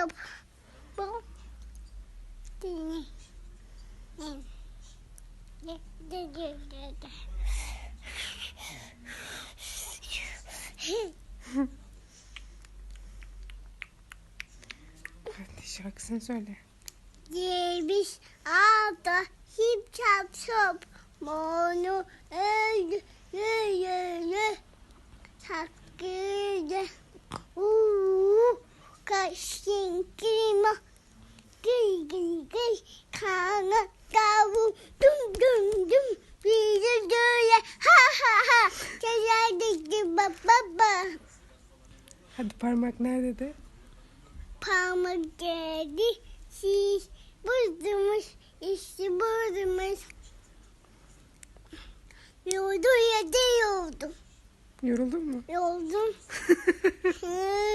yap. Bu. Ne? Hadi şarkısını söyle. Yemiş aldı hip çap çop Monu öldü yürüyü Takırdı Uuu Kaşın klima Gıy gıy gıy Kana kavu Dum dum dum Bizi böyle Ha ha ha Çelerdik baba Hadi parmak nerede de? Parmak geldi. Siz buldunuz. İşte buldunuz. Yoldu ya da yoldum. Yoruldun mu? Yoldum.